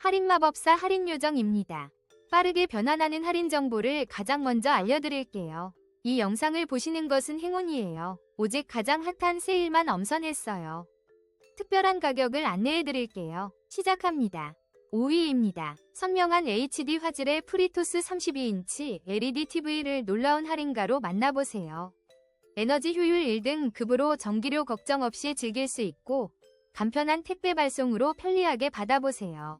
할인마법사 할인요정입니다. 빠르게 변환하는 할인 정보를 가장 먼저 알려드릴게요. 이 영상을 보시는 것은 행운이에요. 오직 가장 핫한 세일만 엄선했어요. 특별한 가격을 안내해드릴게요. 시작합니다. 5위입니다. 선명한 HD 화질의 프리토스 32인치 LED TV를 놀라운 할인가로 만나보세요. 에너지 효율 1등 급으로 전기료 걱정 없이 즐길 수 있고 간편한 택배 발송으로 편리하게 받아보세요.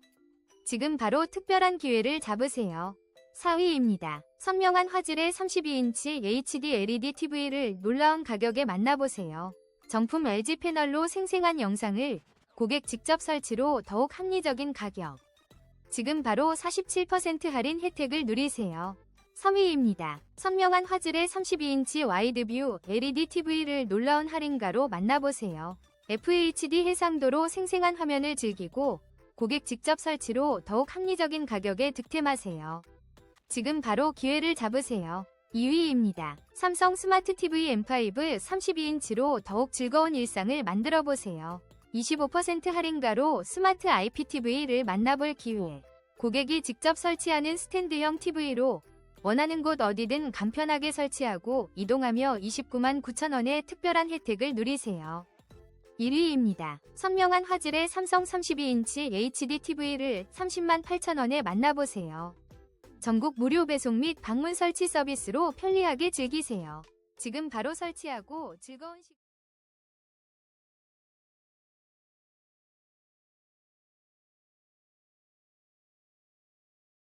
지금 바로 특별한 기회를 잡으세요. 4위입니다. 선명한 화질의 32인치 HD LED TV를 놀라운 가격에 만나보세요. 정품 LG 패널로 생생한 영상을 고객 직접 설치로 더욱 합리적인 가격. 지금 바로 47% 할인 혜택을 누리세요. 3위입니다. 선명한 화질의 32인치 와이드뷰 LED TV를 놀라운 할인가로 만나보세요. FHD 해상도로 생생한 화면을 즐기고 고객 직접 설치로 더욱 합리적인 가격에 득템하세요. 지금 바로 기회를 잡으세요. 2위입니다. 삼성 스마트 TV M5 32인치로 더욱 즐거운 일상을 만들어 보세요. 25% 할인가로 스마트 IPTV를 만나볼 기회. 고객이 직접 설치하는 스탠드형 TV로 원하는 곳 어디든 간편하게 설치하고 이동하며 29만 9천원의 특별한 혜택을 누리세요. 1위입니다. 선명한 화질의 삼성 32인치 HD TV를 30만 8천원에 만나보세요. 전국 무료 배송 및 방문 설치 서비스로 편리하게 즐기세요. 지금 바로 설치하고 즐거운 시간